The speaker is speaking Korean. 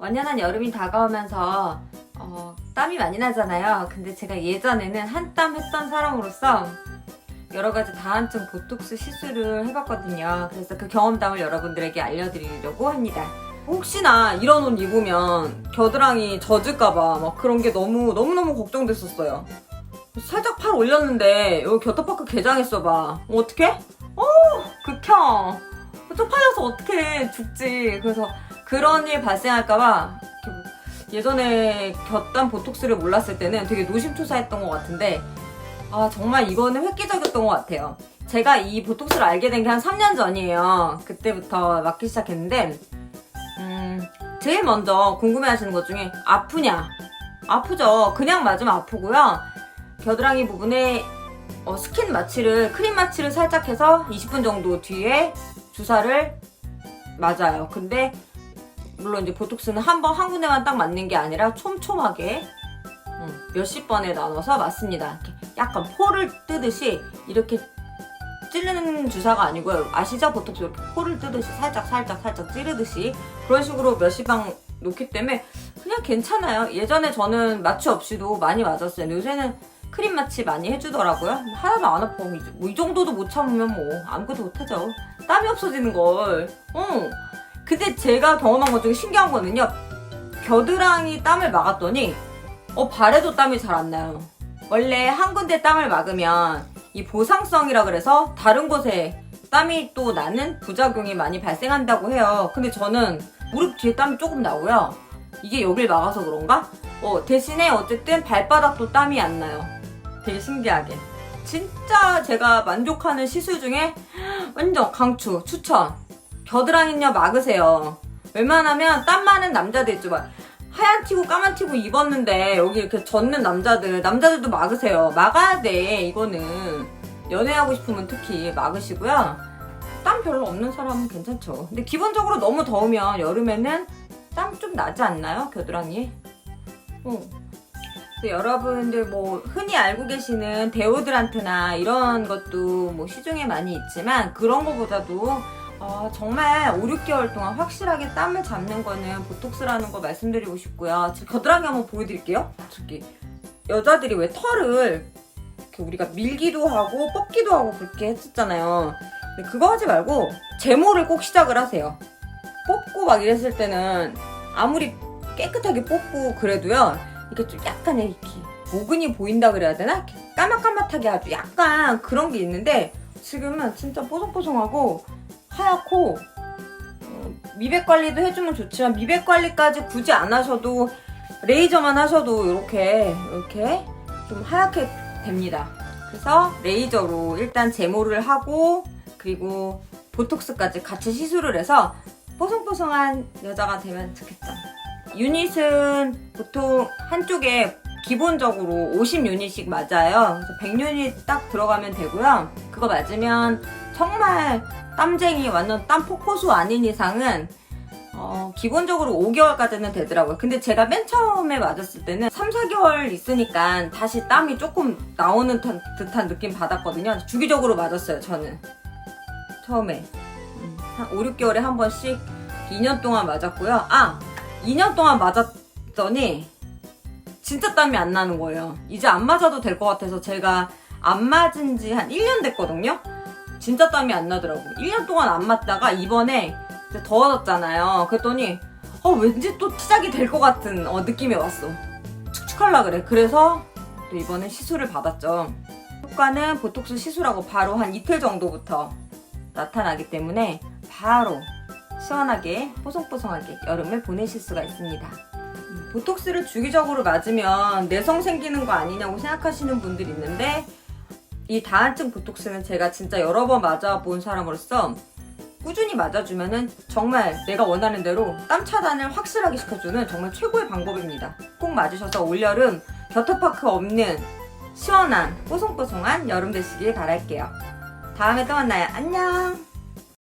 완연한 여름이 다가오면서 어, 땀이 많이 나잖아요. 근데 제가 예전에는 한땀 했던 사람으로서 여러 가지 다한증 보톡스 시술을 해봤거든요. 그래서 그 경험담을 여러분들에게 알려드리려고 합니다. 혹시나 이런 옷 입으면 겨드랑이 젖을까봐 막 그런 게 너무 너무너무 걱정됐었어요. 살짝 팔 올렸는데 여기 겨터파크 개장했어봐. 어, 어떡해? 어 극혐. 쪽팔려서 어떡해 죽지. 그래서 그런 일 발생할까봐 예전에 곁단 보톡스를 몰랐을 때는 되게 노심초사했던 것 같은데 아 정말 이거는 획기적이었던 것 같아요. 제가 이 보톡스를 알게 된 게 한 3년 전이에요. 그때부터 맞기 시작했는데 음, 제일 먼저 궁금해하시는 것 중에 아프냐? 아프죠. 그냥 맞으면 아프고요. 겨드랑이 부분에 어, 스킨 마취를 크림 마취를 살짝 해서 20분 정도 뒤에 주사를 맞아요. 근데 물론 이제 보톡스는 한 번 한 군데만 딱 맞는 게 아니라 촘촘하게 음, 몇십 번에 나눠서 맞습니다. 약간 포를 뜨듯이 이렇게 찌르는 주사가 아니고요. 아시죠? 보톡스 이렇게 포를 뜨듯이 살짝 살짝 살짝 찌르듯이 그런 식으로 몇십 방 놓기 때문에 그냥 괜찮아요. 예전에 저는 마취 없이도 많이 맞았어요. 요새는 크림 마취 많이 해주더라고요. 하나도 안 아파. 이, 뭐, 이 정도도 못 참으면 뭐 아무것도 못하죠. 땀이 없어지는 걸. 어. 근데 제가 경험한 것 중에 신기한 거는요. 겨드랑이 땀을 막았더니 어 발에도 땀이 잘 안 나요. 원래 한 군데 땀을 막으면 이 보상성이라 그래서 다른 곳에 땀이 또 나는 부작용이 많이 발생한다고 해요. 근데 저는 무릎 뒤에 땀이 조금 나고요. 이게 여길 막아서 그런가? 어, 대신에 어쨌든 발바닥도 땀이 안 나요. 되게 신기하게. 진짜 제가 만족하는 시술 중에 완전 강추, 추천. 겨드랑이냐 막으세요. 웬만하면 땀 많은 남자들 있죠. 막 하얀 티고 까만 티고 입었는데 여기 이렇게 젖는 남자들, 남자들도 막으세요. 막아야 돼, 이거는. 연애하고 싶으면 특히 막으시고요. 땀 별로 없는 사람은 괜찮죠. 근데 기본적으로 너무 더우면 여름에는 땀 좀 나지 않나요? 겨드랑이에? 어. 여러분들 뭐 흔히 알고 계시는 데오드란트나 이런 것도 뭐 시중에 많이 있지만 그런 거보다도 어, 정말 5, 6개월 동안 확실하게 땀을 잡는 거는 보톡스라는 거 말씀드리고 싶고요. 겨드랑이 한번 보여드릴게요. 저기 여자들이 왜 털을 이렇게 우리가 밀기도 하고 뽑기도 하고 그렇게 했었잖아요. 근데 그거 하지 말고 제모를 꼭 시작을 하세요. 뽑고 막 이랬을 때는 아무리 깨끗하게 뽑고 그래도요. 이게 좀 약간 이렇게 모근이 보인다 그래야 되나? 이렇게 까맣까맣하게 아주 약간 그런 게 있는데 지금은 진짜 뽀송뽀송하고 하얗고 어, 미백 관리도 해주면 좋지만 미백 관리까지 굳이 안 하셔도 레이저만 하셔도 이렇게 이렇게 좀 하얗게 됩니다. 그래서 레이저로 일단 제모를 하고 그리고 보톡스까지 같이 시술을 해서 뽀송뽀송한 여자가 되면 좋겠죠. 유닛은 보통 한쪽에 기본적으로 50유닛씩 맞아요. 그래서 100유닛 딱 들어가면 되고요. 그거 맞으면 정말 땀쟁이 완전 땀 폭포수 아닌 이상은 어, 기본적으로 5개월까지는 되더라고요. 근데 제가 맨 처음에 맞았을 때는 3, 4개월 있으니까 다시 땀이 조금 나오는 듯한, 느낌 받았거든요. 주기적으로 맞았어요, 저는. 처음에. 음, 한 5, 6개월에 한 번씩 2년 동안 맞았고요. 아! 2년 동안 맞았더니 진짜 땀이 안 나는 거예요. 이제 안 맞아도 될 것 같아서 제가 안 맞은 지 한 1년 됐거든요. 진짜 땀이 안 나더라고. 1년 동안 안 맞다가 이번에 더워졌잖아요. 그랬더니 어 왠지 또 시작이 될 것 같은 어, 느낌이 왔어. 축축할라 그래. 그래서 또 이번에 시술을 받았죠. 효과는 보톡스 시술하고 바로 한 이틀 정도부터 나타나기 때문에 바로 시원하게 뽀송뽀송하게 여름을 보내실 수가 있습니다. 음, 보톡스를 주기적으로 맞으면 내성 생기는 거 아니냐고 생각하시는 분들이 있는데 이 다한증 보톡스는 제가 진짜 여러 번 맞아본 사람으로서 꾸준히 맞아주면은 정말 내가 원하는 대로 땀 차단을 확실하게 시켜주는 정말 최고의 방법입니다. 꼭 맞으셔서 올여름 겨터파크 없는 시원한 뽀송뽀송한 여름 되시길 바랄게요. 다음에 또 만나요. 안녕!